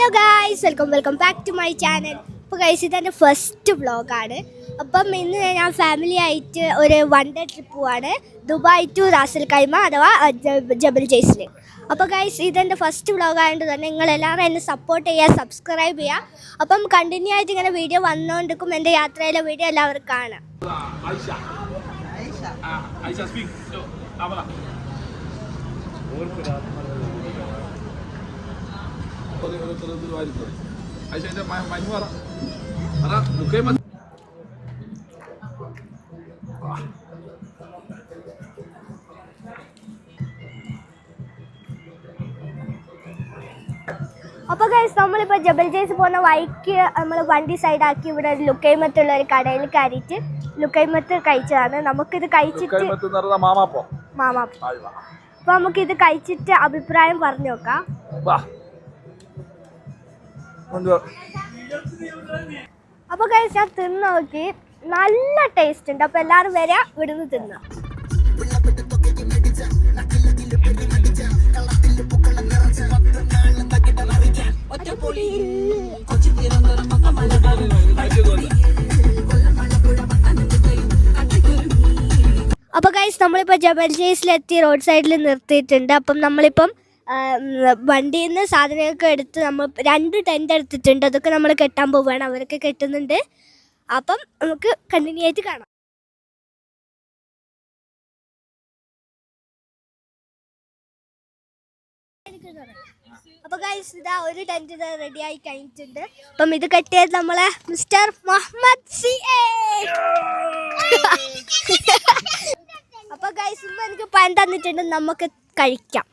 Hello guys welcome welcome back to my channel അപ്പോൾ guys ഇതെന്റെ first വ്ളോഗാണ് അപ്പം ഇന്ന് ഞാൻ ഫാമിലി ആയിട്ട് ഒരു വൺ ഡേ ട്രിപ്പ് പോവാണ്. Dubai to Ras al Khaimah അഥവാ ജബൽ ജയ്സിൽ അപ്പോൾ ഗൈസ് ഇതെന്റെ ഫസ്റ്റ് വ്ളോഗായതുകൊണ്ട് തന്നെ നിങ്ങൾ എല്ലാവരും എന്നെ സപ്പോർട്ട് ചെയ്യുക സബ്സ്ക്രൈബ് ചെയ്യുക അപ്പം കണ്ടിന്യൂ ആയിട്ട് ഇങ്ങനെ വീഡിയോ വന്നുകൊണ്ടിരിക്കും എന്റെ യാത്രയിലെ വീഡിയോ എല്ലാവർക്കും കാണാം. Ah, ഓരോരുത്തർ വാരിക്കോ. ആയിഷയുടെ മ- മഞ്ഞ് പറ. പറ, മുഖേ അപ്പോൾ ഗൈസ് നമ്മളിപ്പോൾ ജബൽ ജയ്സ് പോകുന്ന വൈക്ക് നമ്മൾ വണ്ടി സൈഡാക്കി ഇവിടെ ഒരു ലുക്കൈമത്തുള്ള ഒരു കടയിൽ കയറിയിട്ട് ലുക്കൈമത്ത് കഴിച്ചതാണ് നമുക്കിത് കഴിച്ചിട്ട് മാമാപ്പം. വാ. അപ്പോൾ നമുക്കിത് കഴിച്ചിട്ട് അഭിപ്രായം പറഞ്ഞു നോക്കാം വാ. കഴിച്ച ഞാൻ തിന്ന് നോക്കി. നല്ല ടേസ്റ്റ് ഉണ്ട്. അപ്പൊ എല്ലാരും വരാ ഇവിടുന്ന് തിന്നാം. അപ്പോൾ ഗൈസ് നമ്മളിപ്പോൾ ജബൽ ജയ്സിലെത്തി റോഡ് സൈഡിൽ നിർത്തിയിട്ടുണ്ട്. അപ്പം നമ്മളിപ്പം വണ്ടിയിൽ നിന്ന് സാധനങ്ങളൊക്കെ എടുത്ത് നമ്മൾ രണ്ട് ടെന്റ് എടുത്തിട്ടുണ്ട്. അതൊക്കെ നമ്മൾ കെട്ടാൻ പോവുകയാണ്. അവരൊക്കെ കെട്ടുന്നുണ്ട്. അപ്പം നമുക്ക് കണ്ടിന്യൂ ആയിട്ട് കാണാം. അപ്പൊ ഗൈസ് ഇതാ ഒരു ടെന്റ് ഇതാ റെഡി ആയി കഴിഞ്ഞിട്ടുണ്ട്. അപ്പം ഇത് കെട്ടിയത് നമ്മളെ മിസ്റ്റർ മുഹമ്മദ് സി എ. അപ്പൊ ഗൈസ് ഇന്ന് എനിക്ക് പൻ തന്നിട്ടുണ്ട് നമുക്ക് കഴിക്കാം.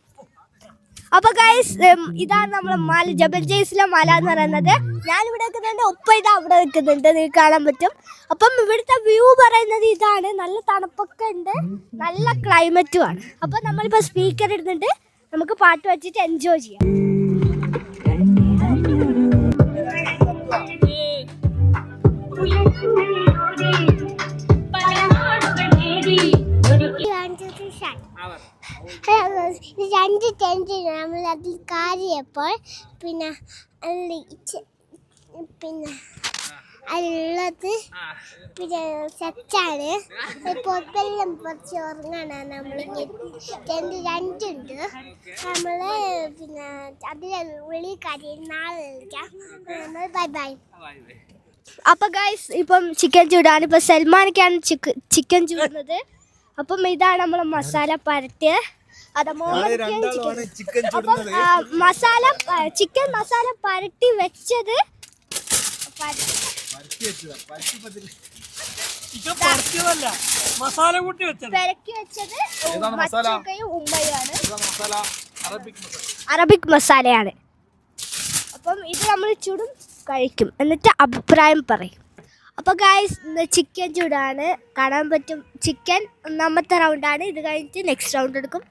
അപ്പൊ ഗൈസ് ഇതാണ് നമ്മളെ മല ജബൽ ജയ്സിലെ മല എന്ന് പറയുന്നത്. ഞാൻ ഇവിടെ നിൽക്കുന്നുണ്ട് ഒപ്പം ഇത് അവിടെ നിൽക്കുന്നുണ്ട് നിങ്ങൾക്ക് കാണാൻ പറ്റും. അപ്പം ഇവിടുത്തെ വ്യൂ പറയുന്നത് ഇതാണ് നല്ല തണുപ്പൊക്കെ ഉണ്ട് നല്ല ക്ലൈമറ്റും ആണ്. അപ്പൊ നമ്മളിപ്പോ സ്പീക്കർ ഇടുന്നുണ്ട് നമുക്ക് പാട്ട് വെച്ചിട്ട് എൻജോയ് ചെയ്യാം. രണ്ട് ടെന്റ് നമ്മൾ അതിൽ കാരിയപ്പോൾ പിന്നെ പിന്നെ അതിലുള്ളത് പിന്നെ സെറ്റാണ്. പൊത്തെല്ലാം കുറച്ച് ഉറങ്ങാണ് നമ്മൾ ടെന്റ് രണ്ടുണ്ട് നമ്മൾ പിന്നെ അതിലെ ഉള്ളി കാര്യം നാളെ വിളിക്കാം ബൈ ബൈ അപ്പൊ ഗൈസ് ഇപ്പം ചിക്കൻ ചൂടാണ്. ഇപ്പൊ സൽമാനൊക്കെയാണ് ചിക്കൻ ചൂടുന്നത്. അപ്പം ഇതാണ് നമ്മൾ മസാല പരട്ട് അത് മുഹമ്മദ് ചിക്കൻ അപ്പം മസാല ചിക്കൻ മസാല പരട്ടി വെച്ചത് മസാല കൂട്ടി വെച്ചത്. പെരക്കി വെച്ചത് ഏതാണ് മസാല? മച്ചക്കയും ഉമ്മയുമാണ്. ഇതാ മസാല? അറബിക് മസാല. അറബിക് മസാലയാണ്. അപ്പം ഇത് നമ്മൾ ചുടും കഴിക്കും. എന്നിട്ട് അഭിപ്രായം പറയും. അപ്പോൾ ഗായ്സ് ചിക്കൻ ചൂടാണ്. കാണാൻ പറ്റും ചിക്കൻ ഒന്നാമത്തെ റൗണ്ടാണ് ഇത് കഴിഞ്ഞിട്ട് നെക്സ്റ്റ് റൗണ്ട് എടുക്കും.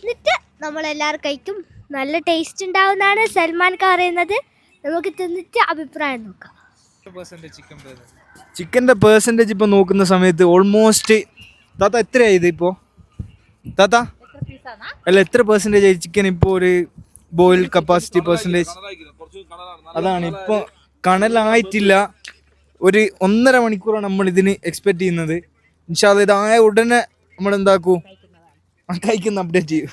എന്നിട്ട് നമ്മളെല്ലാവരും കഴിക്കും. നല്ല ടേസ്റ്റ് ഉണ്ടാവുന്നതാണ് സൽമാൻ ഖാൻ പറയുന്നത്. നമുക്ക് തിന്നിട്ട് അഭിപ്രായം നോക്കാം. ചിക്കന്റെ പേഴ്സന്റേജ് ഇപ്പോൾ നോക്കുന്ന സമയത്ത് ഓൾമോസ്റ്റ് താത്ത എത്രയായി ഇത് ഇപ്പോൾ താത്ത? അല്ല എത്ര പേഴ്സന്റേജ് ആയി ചിക്കൻ ഇപ്പോൾ ഒരു ബോയിൽ കപ്പാസിറ്റി കളറാണ് അതാണ് ഇപ്പോൾ കണലായിട്ടില്ല. ഒരു ഒന്നര മണിക്കൂറാണ് നമ്മൾ ഇതിന് എക്സ്പെക്ട് ചെയ്യുന്നത് ഇൻഷാല്ല ഇതായ ഉടനെ നമ്മൾ എന്താക്കൂ കഴിക്കുന്ന അപ്ഡേറ്റ് ചെയ്യും.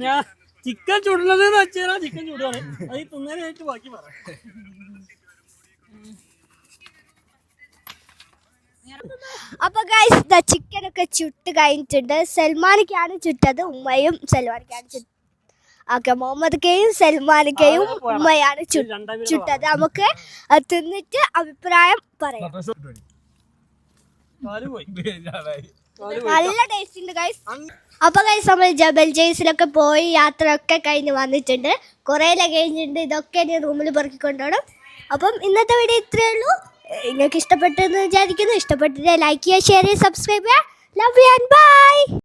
ഞാൻ ചിക്കൻ ചുടുന്നത് വെച്ചാൽ ചിക്കൻ ചുടുകയാണ് അത് ഈ തിന്നാനായിട്ട് ബാക്കി പറയാം അപ്പോൾ ഗൈസ് ദ ചിക്കൻ ഒക്കെ ചുട്ട് കഴിഞ്ഞിട്ടുണ്ട്. സൽമാനിക്കാണ് ചുട്ടത് ഉമ്മയും സൽമാനിക്കാണ് ചുട്ടത്. ഓക്കെ മുഹമ്മദ് കെയും സൽമാനിക്കയും ഉമ്മയാണ് ചുട്ടത്. നമുക്ക് തിന്നിട്ട് അഭിപ്രായം പറയാം. നല്ല ടേസ്റ്റ് ഉണ്ട് ഗൈസ് അപ്പൊ ഗൈസ് നമ്മൾ ജബൽ ജെയ്സിലൊക്കെ പോയി യാത്ര ഒക്കെ കഴിഞ്ഞ് വന്നിട്ടുണ്ട്. കൊറേ ലഗേജ് ഉണ്ട് ഇതൊക്കെ ഇനി റൂമിൽ പെറുക്കിക്കൊണ്ടോണം. അപ്പം ഇന്നത്തെ വീഡിയോ ഇത്രയേ ഉള്ളൂ. നിങ്ങൾക്ക് ഇഷ്ടപ്പെട്ടെന്ന് വിചാരിക്കുന്നു. ഇഷ്ടപ്പെട്ടിട്ട് ലൈക്ക് ചെയ്യുക ഷെയർ ചെയ്യുക സബ്സ്ക്രൈബ് ചെയ്യുക. Love you and bye